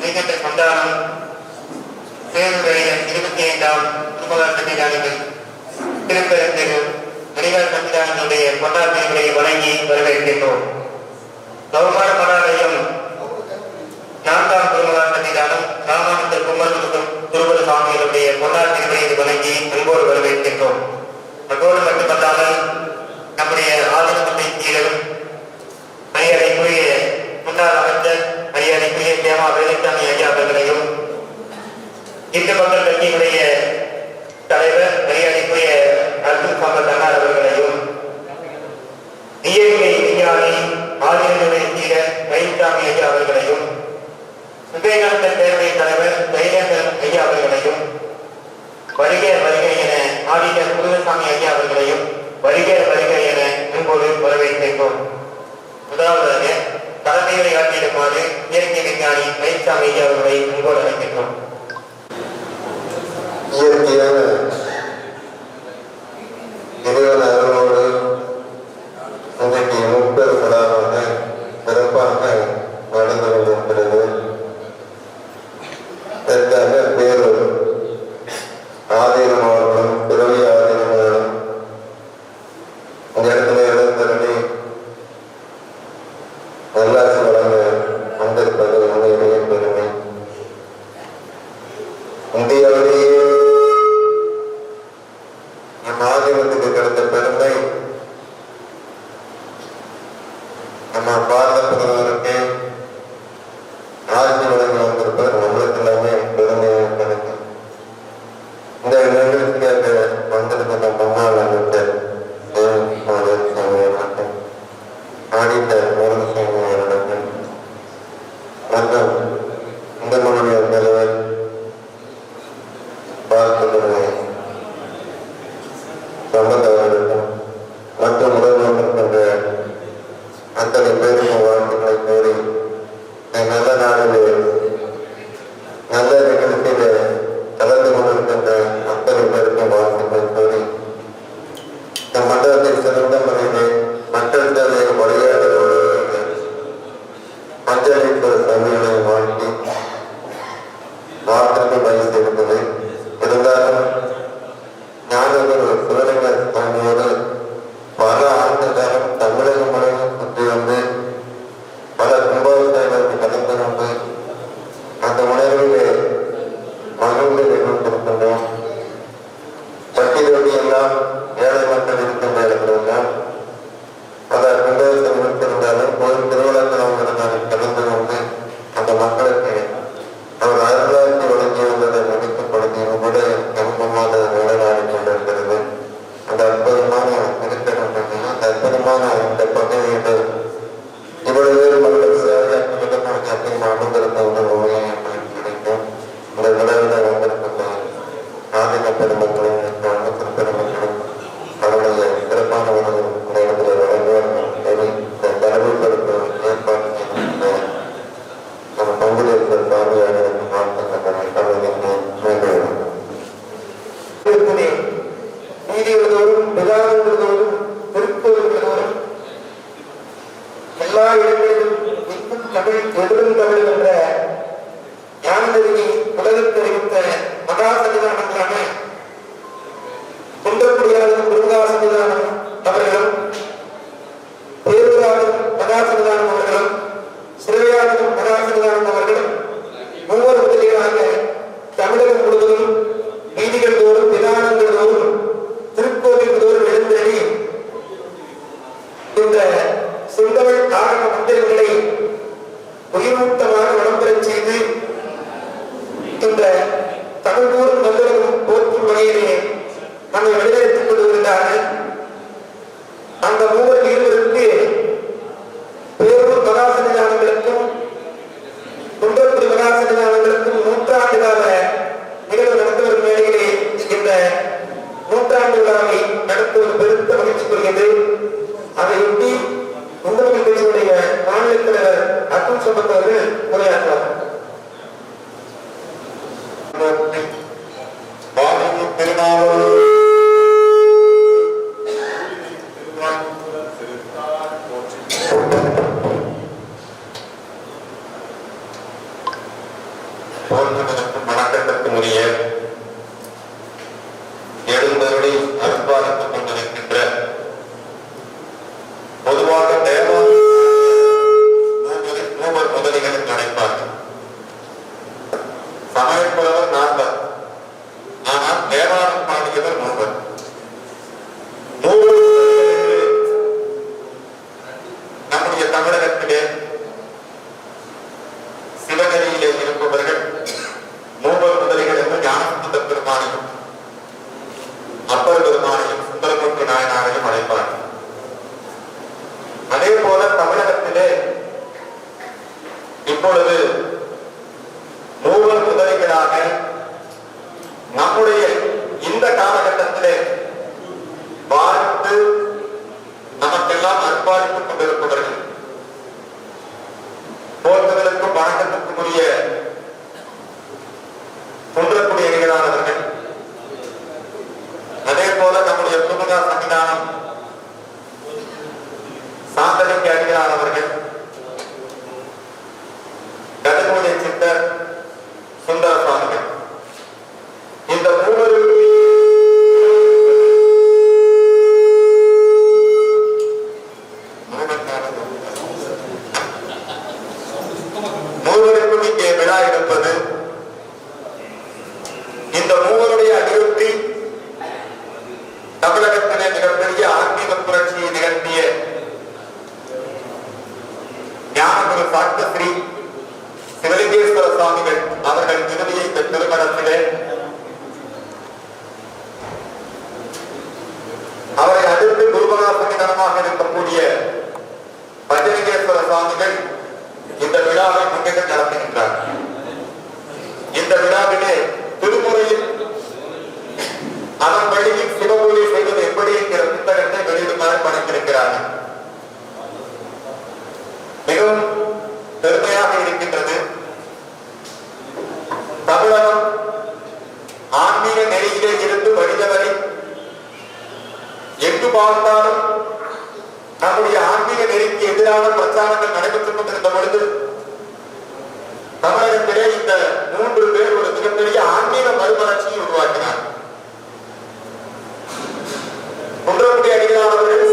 மெய்கண்ட கொண்டாடும் பேருடைய இருபத்தி ஐந்தாம் திருமகா சன்னிதானங்கள் திருப்பெருந்திரு மணிகார் சன்னிதானங்களுடைய கொண்டாட்டங்களை வழங்கி வரவேற்கின்றோம். கௌமார மடாலயம் நான்காம் திருமகா சன்னிதானம் ராமானந்த கும்பல் துருவல சுவாமிகளுடைய கொண்டாட்டங்களை வழங்கி அன்போடு வரவேற்கின்றோம். அதோடு மட்டுமல்லாமல் நம்முடைய ஆதரவு கீழும் மரியாதைக்குரிய முன்னாள் அமைச்சர் மரியாதைக்குரிய சேமா வேலுசாமி ஐயா அவர்களையும். இந்து மக்கள் கட்சியினுடைய தலைவர் மரியாதைக்குரிய அர்ஜுன் முகமது தன்னார் அவர்களையும். இயற்கை விஞ்ஞானி ஆதிரனுடைய சீரர் மயில்சாமி ஐயா அவர்களையும். விவேகானந்தர் பேரவை தலைவர் தைலேந்தர் ஐயா அவர்களையும். வருக வருக என ஆடிட்டர் முருகசாமி ஐயா அவர்களையும் வருக வருக என முன்போடு வரவேற்கின்றோம். முதலாவதாக தலைமையை ஆற்றியிருக்குமாறு இயற்கை விஞ்ஞானி பயிற்சாமி அவர்களை அன்போடு அழைக்கின்றோம் இயற்கையான இறைவன் அருளோடு நல்லாசி வழங்க அத்தனை பேருக்கும் எல்லா இடங்களிலும் தமிழ் எதிரும் தமிழ் என்ற நம்மை வழிநடத்திக் கொண்டு வருகிறார்கள் அந்த மூவர் இருவருக்கு பேரூர் மகாசன்னிதானங்களுக்கும் குன்றக்குடி மகாசன்னிதானங்களுக்கும் நூற்றாண்டு கால நிகழ்வு நடந்து வரும் வேளையிலே இந்த நூற்றாண்டு விழாவை நடத்துவது பெருத்த மகிழ்ச்சி கொள்கிறது. அதையொட்டி குன்றக்குடி பேசுடைய மாநில தலைவர் அப்துல் சம்பத் அவர்கள் உரையாற்றுவார். பாரதி திருநாவலூர். பார்த்தாலும் நம்முடைய ஆன்மீக நெறிக்கு எதிரான பிரச்சாரங்கள் நடைபெற்றுக் கொண்டிருந்த பொழுது தமிழகத்திலே இந்த மூன்று பேர் ஒரு மிகப்பெரிய ஆன்மீக மறுமலர்ச்சியை உருவாக்கினார். குன்றக்குடி அடிகளானவர்கள்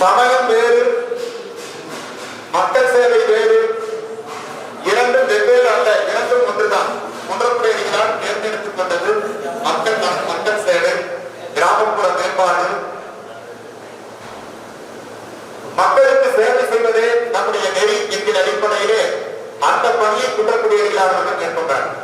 சமயம் வேறு நினைப்பார்கள் மக்களுக்கு சேவை செய்வதே நம்முடைய நெறி என்கிற அடிப்படையிலே அந்த பணியை குற்றக்குடியர்களாக ஏற்பட்டார்கள்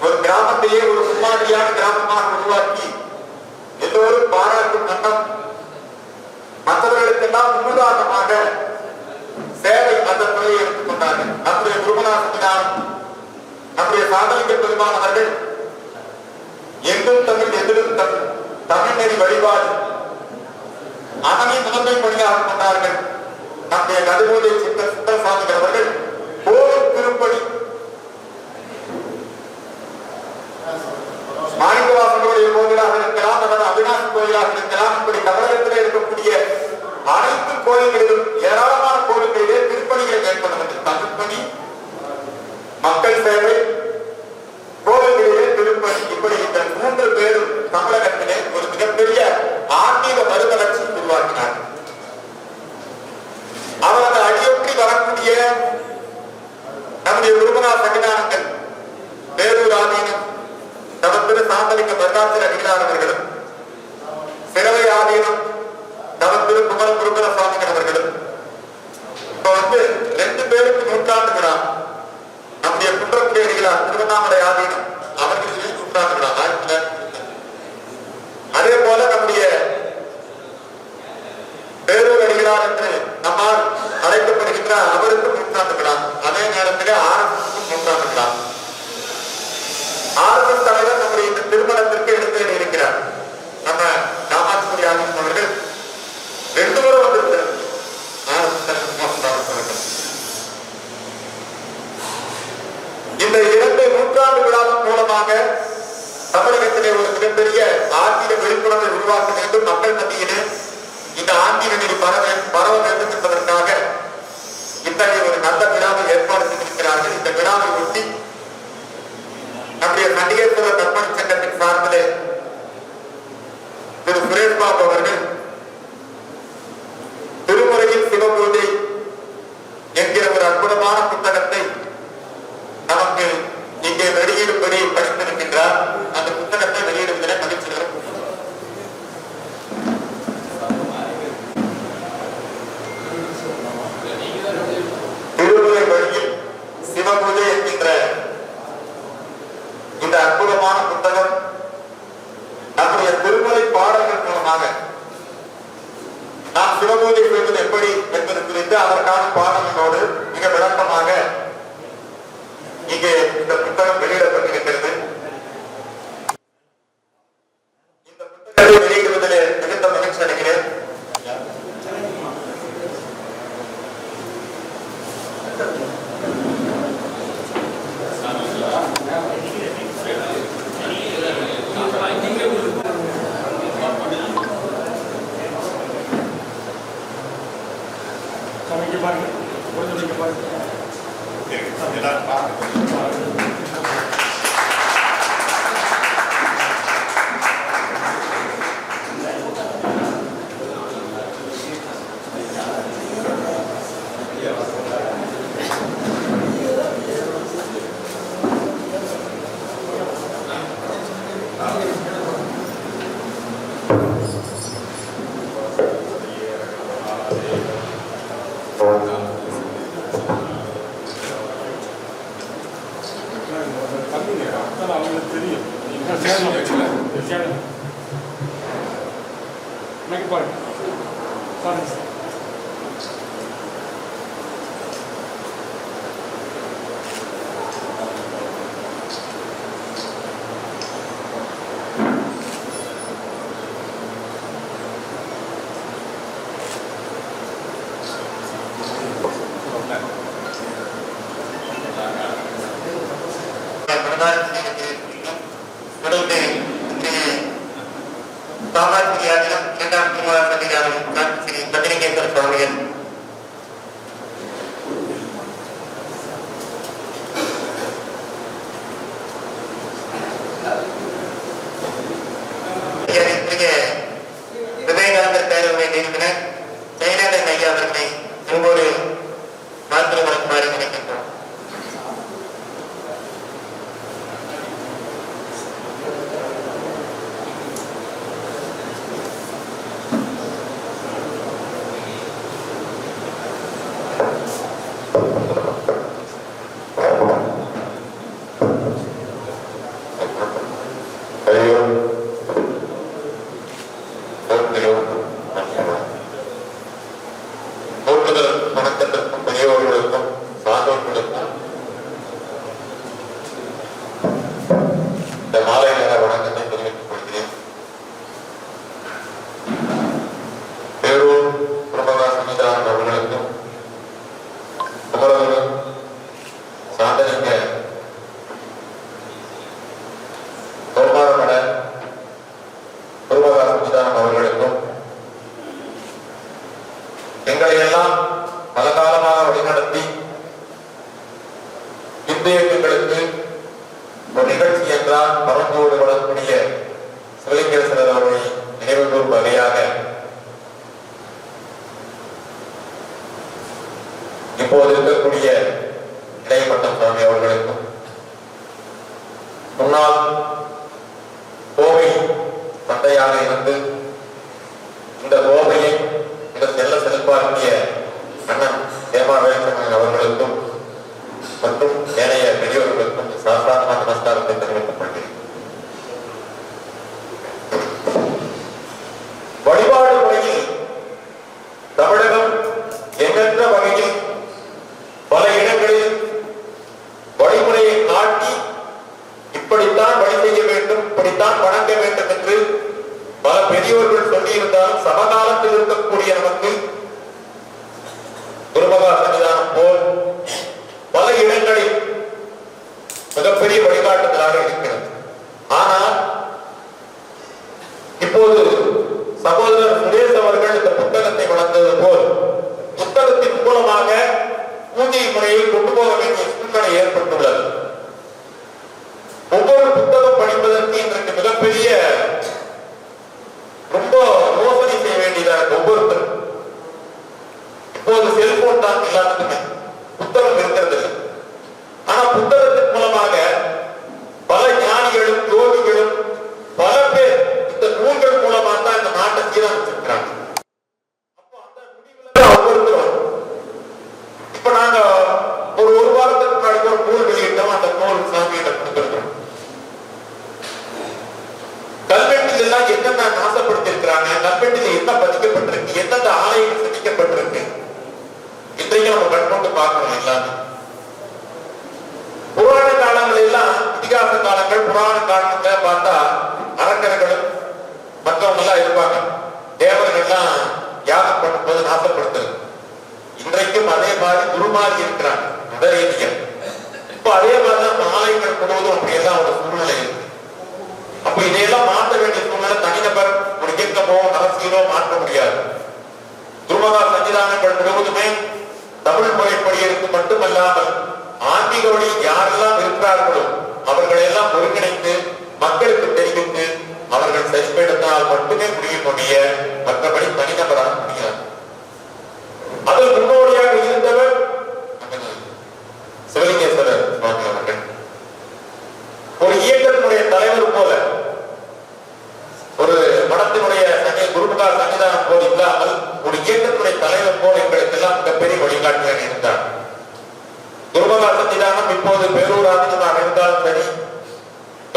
ஒரு கிராமத்தையே ஒரு முன்னாடியான கிராமமாக உருவாக்கி எல்லோரும் பாராட்டும் கண்டம் மற்றவர்களுக்கெல்லாம் முன்னுதாரணமாக சேவை அந்த துறையை எடுத்துக் கொண்டார்கள். நம்முடைய குருமநாசத்தினால் நம்முடைய சாதனைகள் பெருமானவர்கள் எங்கும் தமிழ் எதிரும் தமிழ் நெறி வழிபாடு. அதனை முதன்மை பணியாக கொண்டார்கள். நம்முடைய நடுவோதை சித்த சித்தசாமி அவர்கள் கோவில் திருப்பணி நம்முடைய நடிகேஸ்வரர் தர்மன் சங்கத்தின் சார்பிலே திரு சுரேஷ் பாபு அவர்கள் திருமுறையில் சிவபூஜை என்கிற ஒரு அற்புதமான புத்தகம் எங்களை எல்லாம் பல காலமாக வழிநடத்தி இந்து இயக்கங்களுக்கு ஒரு நிகழ்ச்சி என்றால் பரந்தோடு வரக்கூடிய சிவலிங்கேஸ்வரர் அவர்களை நினைவு கூறும் வகையாக இப்போது இருக்கக்கூடிய இருந்தாலும் சமகாலத்தில் இருக்கக்கூடிய நமக்கு குருமகா போல் பல இடங்களில் மிகப்பெரிய வழிகாட்டுதலாக இருக்கிறது. ஆனால் இப்போது சகோதரர் சுரேஷ் அவர்கள் இந்த புத்தகத்தை வளர்ந்தது போல் புத்தகத்தின் மூலமாக பூஜை முறையை கொண்டு போக வேண்டிய சூழ்நிலை ஏற்பட்டுள்ளது. ஒவ்வொரு புத்தகம் படிப்பதற்கு இன்றைக்கு மிகப்பெரிய era da Umbanda, இருப்பாங்க தேவர்கள்லாம் யாகம் பண்ணும்போது நாசப்படுத்துறது. இன்றைக்கும் அதே மாதிரி குருமாறி இருக்கிறாங்க. மத ரீதியா. இப்போ அதே மாதிரிதான் மாலைகள் முழுவதும் அப்படியெல்லாம் ஒரு சூழ்நிலை இருக்கு. அப்ப இதையெல்லாம் மாற்ற வேண்டிய சூழ்நிலை தனிநபர் ஒரு இயக்கமோ அரசியலோ மாற்ற முடியாது. துருமகா சன்னிதானங்கள் முழுவதுமே தமிழ் முறைப்படி இருக்கு மட்டுமல்லாமல் ஆன்மீக வழி யாரெல்லாம் இருக்கிறார்களோ அவர்களை எல்லாம் ஒருங்கிணைத்து மக்களுக்கு தெரிவித்து அவர்கள் சரிப்படுத்தினால் மட்டுமே முடியும் முடிய மற்றபடி தனிநபராக முடியாது. அதன் முன்னோடியாக இருந்தவர் சிவலிங்கேஸ்வரர் சுவாமி அவர்கள். ஒரு இயக்கத்தினுடைய தலைவர் போல ஒரு மடத்தினுடைய சனி குருமுகா சன்னிதானம் போல் இல்லாமல் ஒரு இயக்கத்துடைய தலைவர் போல் எங்களுக்கெல்லாம் மிகப்பெரிய வழிகாட்டியாக இருந்தார். குருமுகா சன்னிதானம் இப்போது பேரூர் ஆதினமாக இருந்தாலும் சரி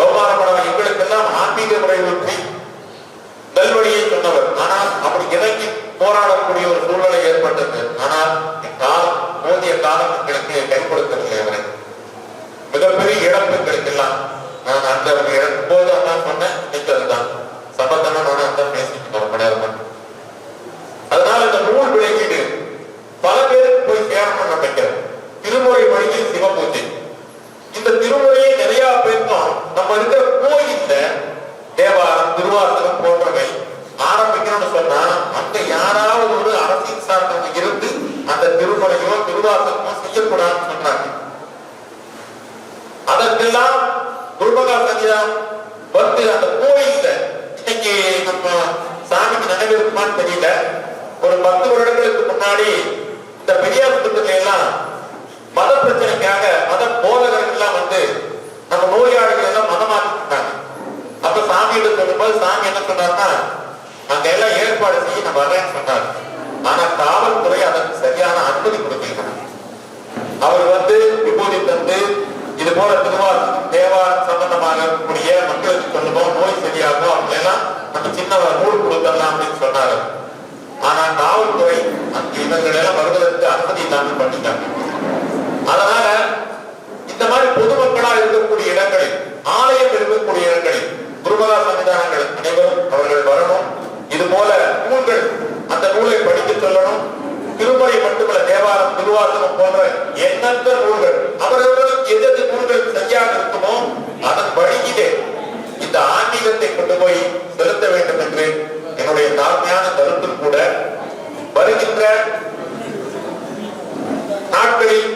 கௌமாரமடம் எங்களுக்கெல்லாம் ஆன்மீக முறை நல்வழியை சொன்னவர். ஆனால் அப்படி இறங்கி போராடக்கூடிய ஒரு சூழ்நிலை ஏற்பட்டது. ஆனால் இக்காலம் போதிய காலம் எங்களுக்கு கை கொடுக்கவில்லை அவரை. மிகப்பெரிய இழப்பு எங்களுக்கெல்லாம். நான் அந்த இழக்கும் போது அதான் சொன்னேன். இன்னைக்கு அதுதான் சம்பந்தமா நானும் பேசிட்டு ரொம்ப நேரம். அதனால இந்த நூல் விளக்கீடு பல பேருக்கு போய் சேரணும்னு நினைக்கிறேன். திருமுறை வழியில் சிவபூஜை. இந்த திருமுறையை நிறைய பேருக்கும் நம்ம இருக்கிற கோயில்ல தேவாரம் திருவாசகம் போன்றவை ஆரம்பிக்கணும்னு சொன்னா அங்க யாராவது ஒரு அரசியல் சார்ந்தவங்க இருந்து அந்த திருமுறையோ திருவாசகமோ செய்யக்கூடாதுன்னு சொன்னாங்க அதற்கெல்லாம் குருமகா சன்னிதானம் வந்து அந்த கோயில்ல இன்னைக்கு நம்ம சாமிக்கு நினைவு இருக்குமான்னு தெரியல ஒரு பத்து வருடங்களுக்கு முன்னாடி இந்த பெரியாஸ்பத்திரில எல்லாம் மத பிரச்சனைக்காக மத போதகர்கள் எல்லாம் வந்து நம்ம நோயாளிகள் எல்லாம் மதமாற்றிட்டாங்க அப்ப சாமியிட சொல்லும்போது சாமி என்ன சொன்னார்னா அங்க எல்லாம் ஏற்பாடு செய்ய நான் வரேன்னு சொன்னார் ஆனா காவல்துறை அதற்கு சரியான அனுமதி கொடுக்கல அவர் வந்து விபூதி தந்து போற திருவார் தேவா சம்பந்தமாக இருக்கக்கூடிய மக்களுக்கு சொல்லுவோம் நோய் சரியாகும் அவங்க எல்லாம் நம்ம சின்ன நூல் கொடுத்தரலாம் அப்படின்னு சொன்னாரு. ஆனா காவல்துறை அந்த இவர்கள் எல்லாம் வருவதற்கு அனுமதி இல்லாமல் பண்ணிட்டாங்க. அதனால இந்த மாதிரி பொதுமக்களா இருக்கக்கூடிய இடங்களில் ஆலயம் இருக்கக்கூடிய இடங்களில் குருமதா சன்னிதானங்கள் அனைவரும் அவர்கள் வரணும். இது போல நூல்கள் அந்த நூலை படித்து சொல்லணும். திருமலை மட்டுமல்ல தேவாரம் திருவாசகம் போன்ற எண்ணற்ற நூல்கள் அவரவர்களுக்கு எது எது நூல்கள் சரியாக இருக்குமோ அதன் வழியிலே இந்த ஆன்மீகத்தை கொண்டு போய் செலுத்த வேண்டும் என்று என்னுடைய தாழ்மையான கருத்தும் கூட வருகின்ற நாட்களில்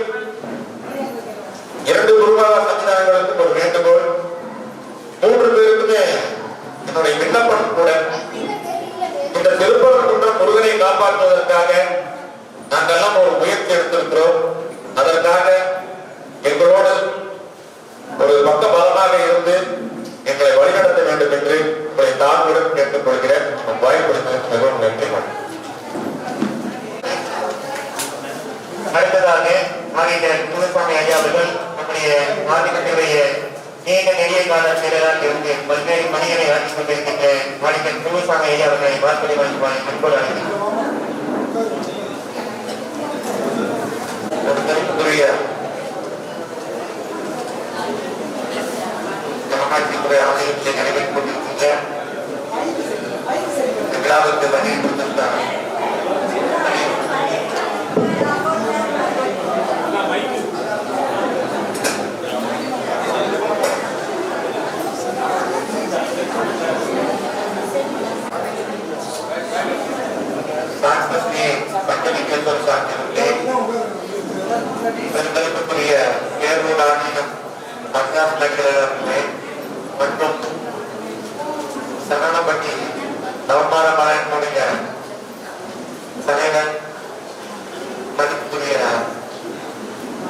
மதிப்புரிய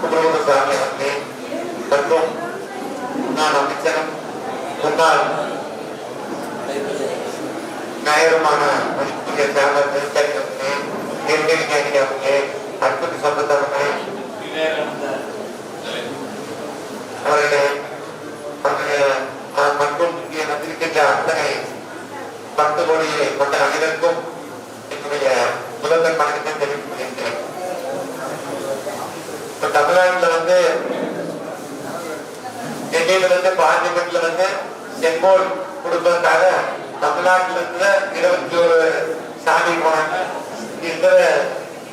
குமரகுரு சாமி மற்றும் முன்னாள் அமைச்சரும் முன்னாள் நாயருமான மதிப்புரிய சேவர் திருச்சாரி அவர்களே நெருங்கி அவர்களே அற்புத சம்பந்தவர்களே அவர்களே அவர்களே அஹ், மற்றும் இங்கே வந்திருக்கின்ற அத்தனை பத்து கோடியை கொண்ட அனைவருக்கும் என்னுடைய முதல்வர் வணக்கத்தை இப்ப தமிழ்நாட்டுல வந்து டெல்லியிலிருந்து பாண்டிபட்ல வந்து செங்கோல் கொடுப்பதற்காக தமிழ்நாட்டில இருந்து இருபத்தி ஒரு சாமி போனாங்க. இருக்கிற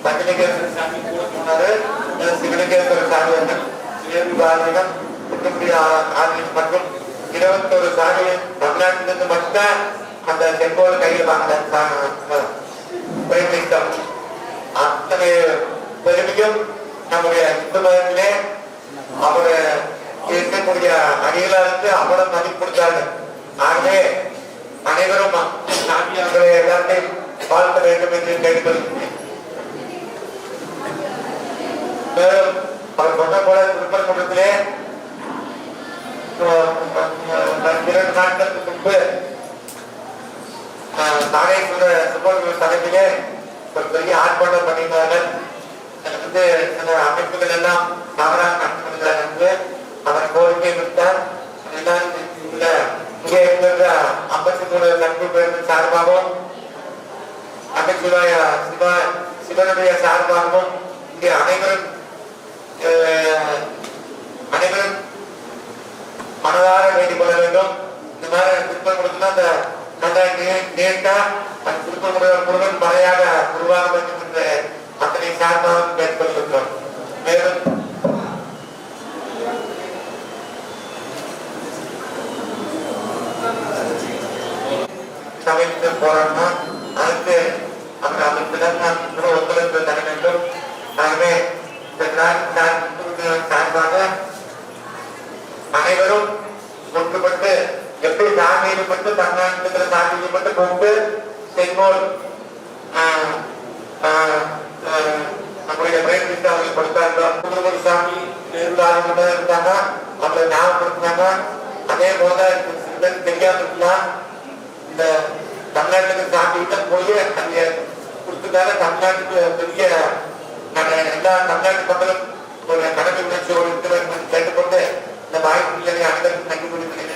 பஞ்சலிகேஸ்வரர் சாமி கூட போனாரு. சிவலிங்கேஸ்வரர் சாமி வந்து பாரதிகம் குட்டுக்குடி ஆதரிச்சு மற்றும் இருபத்தொரு சாமி தமிழ்நாட்டிலிருந்து மட்டும்தான் அந்த செங்கோல் கையில் வாங்கின சாமி அத்தனை பெருமையும் நம்முடைய இந்து அவரை இருக்கக்கூடிய அணிகளாருக்கு அவ்வளவு மதிப்பு கொடுத்தாங்க ஆகவே அனைவரும் சாமியார்களை எல்லாத்தையும் வாழ்த்த வேண்டும் என்று கேட்கிறேன் மேலும் அவர் சொன்ன போல திருப்பரங்குன்றத்திலே அஹ், இரண்டு நாட்களுக்கு முன்பு நாகேஸ்வர சுப்பிரமணிய தலைமையிலே ஒரு பெரிய ஆர்ப்பாட்டம் பண்ணியிருந்தார்கள். வந்து சில அமைப்புகள் எல்லாம் தவறாக நடத்துகிறார்கள் வந்து அவர் கோரிக்கை விட்டார் எல்லாரும் இங்கே இருக்கிற ஐம்பத்தி மூணு நட்பு பேருந்து சார்பாகவும் அமைச்சுடைய சிவ சிவனுடைய சார்பாகவும் இங்கே அனைவரும் அனைவரும் மனதார வேண்டிக் கொள்ள வேண்டும். இந்த மாதிரி திருப்பம் கொடுத்தா அந்த நல்ல நீ- நீட்டா அந்த திருப்பமுடைய முருகன் மலையாக உருவாக வேண்டும் என்று அத்தனை சார்பாக கேட்டுக்கொள்கின்றோம் மேலும் சமைத்து போராடணும் அதுக்கு அந்த அமைப்பிடம் நான் கூட ஒத்துழைப்பு தர வேண்டும் ஆகவே இந்த நாள் சார்பாக அனைவரும் ஒன்றுபட்டு எப்படி சாமியில் மட்டும் தமிழ்நாட்டுல சாமியில் மட்டும் கூப்பிட்டு செங்கோல் ஆஹ், ஆஹ், நம்முடைய பிரேமிட்டு அவர்கள் படித்தார்கள்? சுப்பிரமணியசாமி இருந்தாங்க இருந்தாங்க அவங்களை ஞாபகப்படுத்தினாங்க அதே போல சிலருக்கு தெரியாம இருக்கலாம் இந்த தமிழ்நாட்டுக்கு சாமிகிட்ட போய் அங்க கொடுத்ததால தமிழ்நாட்டுக்கு பெரிய நம்ம எல்லா தமிழ்நாட்டு மக்களும் ஒரு கடமை உணர்ச்சியோடு இருக்கிற கேட்டுக்கொண்டு இந்த வாய்ப்பு அனைவருக்கும் நன்றி கொடுக்கிறேன்